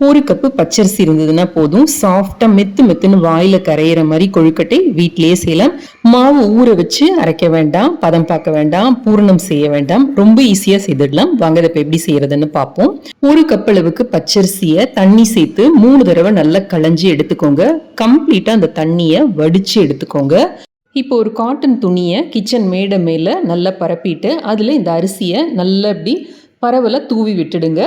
ஒரு கப்பு பச்சரிசி இருந்ததுன்னா போதும். சாஃப்டாக மெத்து மெத்துன்னு வாயில் கரையிற மாதிரி கொழுக்கட்டை வீட்டிலேயே செய்யலாம். மாவு ஊற வச்சு அரைக்க வேண்டாம். பதம் பார்க்க வேண்டாம். பூரணம் செய்ய வேண்டாம். ரொம்ப ஈஸியாக செய்திடலாம். வாங்க இதை எப்படி செய்யறதுன்னு பார்ப்போம். ஒரு கப் அளவுக்கு பச்சரிசியை தண்ணி சேர்த்து மூணு தடவை நல்லா களைஞ்சி எடுத்துக்கோங்க. கம்ப்ளீட்டாக அந்த தண்ணியை வடித்து எடுத்துக்கோங்க. இப்போ ஒரு காட்டன் துணியை கிச்சன் மேடை மேலே நல்லா பரப்பிட்டு அதில் இந்த அரிசியை நல்லா இப்படி பரவலை தூவி விட்டுடுங்க.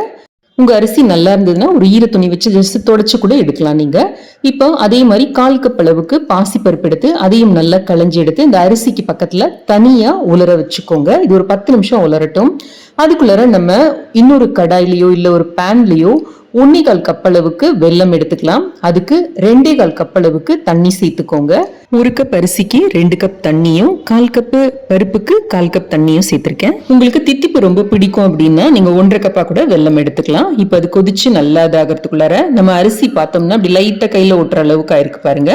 உங்கள் அரிசி நல்லா இருந்ததுன்னா ஒரு ஈர துணி வச்சு ஜஸ்ட் தொடச்சி கூட எடுக்கலாம் நீங்கள் இப்போ அதே மாதிரி கால் கப் அளவுக்கு பாசிப்பருப்பு எடுத்து அதையும் நல்லா களைஞ்சி எடுத்து இந்த அரிசிக்கு பக்கத்தில் தனியாக உலர வச்சுக்கோங்க. இது ஒரு பத்து நிமிஷம் உலரட்டும். அதுக்குள்ளார நம்ம இன்னொரு கடாயிலையோ இல்லை ஒரு பேன்லேயோ ஒன்னிகால் கப்பளவுக்கு வெல்லம் எடுத்துக்கலாம். அதுக்கு ரெண்டே கால் கப்பளவுக்கு தண்ணி சேர்த்துக்கோங்க. ஒரு கப் அரிசிக்கு ரெண்டு கப் தண்ணியும் கால் கப்பு பருப்புக்கு கால் கப் தண்ணியும் சேர்த்துருக்கேன். உங்களுக்கு தித்திப்பு ரொம்ப பிடிக்கும் அப்படின்னா நீங்க ஒன்றரை கப்பா கூட வெல்லம் எடுத்துக்கலாம். இப்போ அது கொதிச்சு நல்லா இதாகிறதுக்குள்ளார நம்ம அரிசி பார்த்தோம்னா அப்படி லைட்டா கையில ஒட்டுற அளவுக்கு ஆயிருக்கு பாருங்க.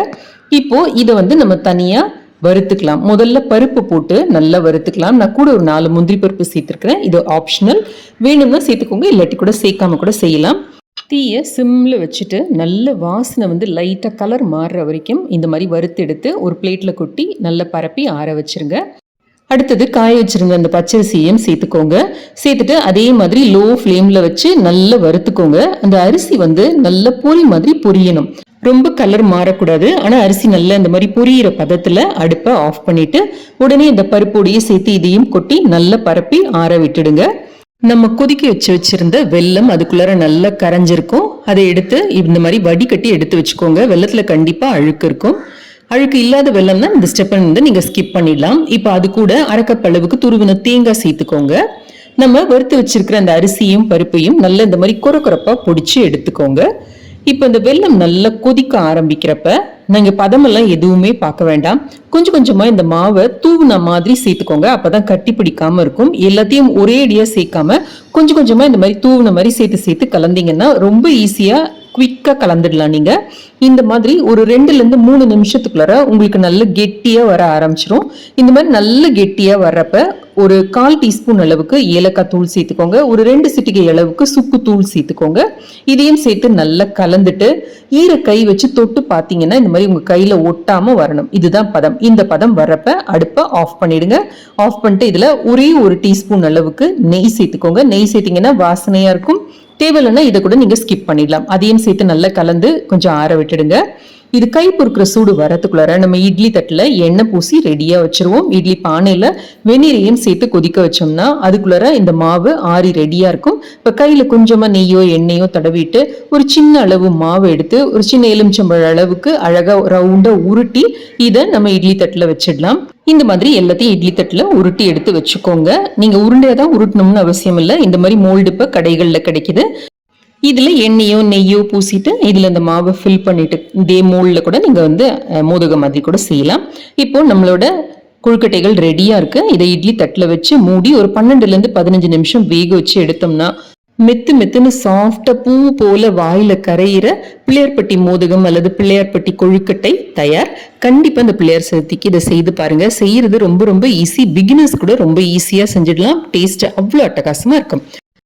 இப்போ இதை வந்து நம்ம தனியா வறுத்துக்கலாம். முதல்ல பருப்பு போட்டு நல்லா வறுத்துக்கலாம். நான் கூட ஒரு நாலு முந்திரி பருப்பு சேர்த்துருக்கிறேன். இது ஆப்ஷனல் வேணும்னா சேர்த்துக்கோங்க. இல்லாட்டி கூட சேர்க்காம கூட செய்யலாம். தீயை சிம்மில் வச்சுட்டு நல்ல வாசனை வந்து லைட்டாக கலர் மாறுற வரைக்கும் இந்த மாதிரி வறுத்தெடுத்து ஒரு பிளேட்டில் கொட்டி நல்லா பரப்பி ஆற வச்சுருங்க. அடுத்தது காய வச்சிருங்க அந்த பச்சரிசியையும் சேர்த்துக்கோங்க. சேர்த்துட்டு அதே மாதிரி லோ ஃப்ளேமில் வச்சு நல்லா வறுத்துக்கோங்க. அந்த அரிசி வந்து நல்ல பொரி மாதிரி பொரியணும். ரொம்ப கலர் மாறக்கூடாது. ஆனால் அரிசி நல்லா இந்த மாதிரி பொரியிற பதத்தில் அடுப்பை ஆஃப் பண்ணிவிட்டு உடனே இந்த பருப்பொடியை சேர்த்து இதையும் கொட்டி நல்லா பரப்பி ஆற விட்டுடுங்க. நம்ம கொதிக்க வச்சு வச்சுருந்த வெல்லம் அதுக்குள்ளார நல்லா கரைஞ்சிருக்கும். அதை எடுத்து இந்த மாதிரி வடிகட்டி எடுத்து வச்சுக்கோங்க. வெள்ளத்தில் கண்டிப்பாக அழுக்கு இருக்கும். அழுக்கு இல்லாத வெள்ளம்னா இந்த ஸ்டெப்பை வந்து நீங்கள் ஸ்கிப் பண்ணிடலாம். இப்போ அது கூட அரைக்கப்பளவுக்கு துருவின தேங்காய் சேர்த்துக்கோங்க. நம்ம வறுத்து வச்சிருக்கிற அந்த அரிசியும் பருப்பையும் நல்லா இந்த மாதிரி குறக்குறப்பாக குறைப்பாக பொடிச்சு எடுத்துக்கோங்க. இப்போ இந்த வெள்ளம் நல்லா கொதிக்க ஆரம்பிக்கிறப்ப நாங்கள் பதமெல்லாம் எதுவுமே பார்க்க வேண்டாம். கொஞ்சம் கொஞ்சமாக இந்த மாவை தூவுன மாதிரி சேர்த்துக்கோங்க. அப்பதான் கட்டி பிடிக்காமல் இருக்கும். எல்லாத்தையும் ஒரே அடியாக சேர்க்காம கொஞ்சம் கொஞ்சமாக இந்த மாதிரி தூவுன மாதிரி சேர்த்து சேர்த்து கலந்தீங்கன்னா ரொம்ப ஈஸியாக குவிக்காக கலந்துடலாம் நீங்கள் இந்த மாதிரி ஒரு ரெண்டுலேருந்து மூணு நிமிஷத்துக்குள்ளார உங்களுக்கு நல்ல கெட்டியாக வர ஆரம்பிச்சிரும். இந்த மாதிரி நல்ல கெட்டியாக வர்றப்ப ஒரு கால் டீஸ்பூன் அளவுக்கு ஏலக்காய் தூள் சேர்த்துக்கோங்க. ஒரு ரெண்டு சிட்டிகை அளவுக்கு சுக்கு தூள் சேர்த்துக்கோங்க. இதையும் சேர்த்து நல்லா கலந்துட்டு ஈர கை வச்சு தொட்டு பார்த்தீங்கன்னா இந்த மாதிரி உங்கள் கையில் ஒட்டாமல் வரணும். இதுதான் பதம். இந்த பதம் வர்றப்ப அடுப்பை ஆஃப் பண்ணிடுங்க. ஆஃப் பண்ணிட்டு இதில் ஒரே ஒரு டீஸ்பூன் அளவுக்கு நெய் சேர்த்துக்கோங்க. நெய் சேர்த்திங்கன்னா வாசனையாக இருக்கும். தேவையில்லைன்னா இதை கூட நீங்கள் ஸ்கிப் பண்ணிடலாம். அதையும் சேர்த்து நல்லா கலந்து கொஞ்சம் ஆற விட்டுடுங்க. இது கை பொறுக்கிற சூடு வரத்துக்குள்ளார நம்ம இட்லி தட்டில் எண்ணெய் பூசி ரெடியாக வச்சுருவோம். இட்லி பானையில் வெந்நீரையும் சேர்த்து கொதிக்க வச்சோம்னா அதுக்குள்ளார இந்த மாவு ஆறி ரெடியாக இருக்கும். இப்போ கையில் கொஞ்சமாக நெய்யோ எண்ணெயோ தடவிட்டு ஒரு சின்ன அளவு மாவு எடுத்து ஒரு சின்ன எலுமிச்சம்பழ அளவுக்கு அழகாக ரவுண்டாக உருட்டி இதை நம்ம இட்லி தட்டில் வச்சிடலாம். இந்த மாதிரி எல்லாத்தையும் இட்லி தட்டில் உருட்டி எடுத்து வச்சுக்கோங்க. நீங்கள் உருண்டையாக தான் உருட்டணும்னு அவசியம் இல்லை. இந்த மாதிரி மோல்டு இப்போ கடைகளில் கிடைக்குது. இதில் எண்ணெயோ நெய்யோ பூசிட்டு இதில் இந்த மாவை ஃபில் பண்ணிட்டு இதே மோல்டில் கூட நீங்கள் வந்து மோதக மாதிரி கூட செய்யலாம். இப்போ நம்மளோட கொழுக்கட்டைகள் ரெடியாக இருக்குது இதை இட்லி தட்டில் வச்சு மூடி ஒரு பன்னெண்டுலேருந்து பதினஞ்சு நிமிஷம் வேக வச்சு எடுத்தோம்னா மெத்து மெத்துன்னு சாஃப்டா பூ போல வாயில கரையிற பிள்ளையார்பட்டி மோதகம் அல்லது பிள்ளையார்பட்டி கொழுக்கட்டை தயார். கண்டிப்பா இந்த பிள்ளையார் சதுர்த்திக்கு இதை செய்து பாருங்க. செய்யறது ரொம்ப ரொம்ப ஈஸி பிகினர்ஸ் கூட ரொம்ப ஈஸியா செஞ்சிடலாம். டேஸ்ட் அவ்வளோ அட்டகாசமா இருக்கும்.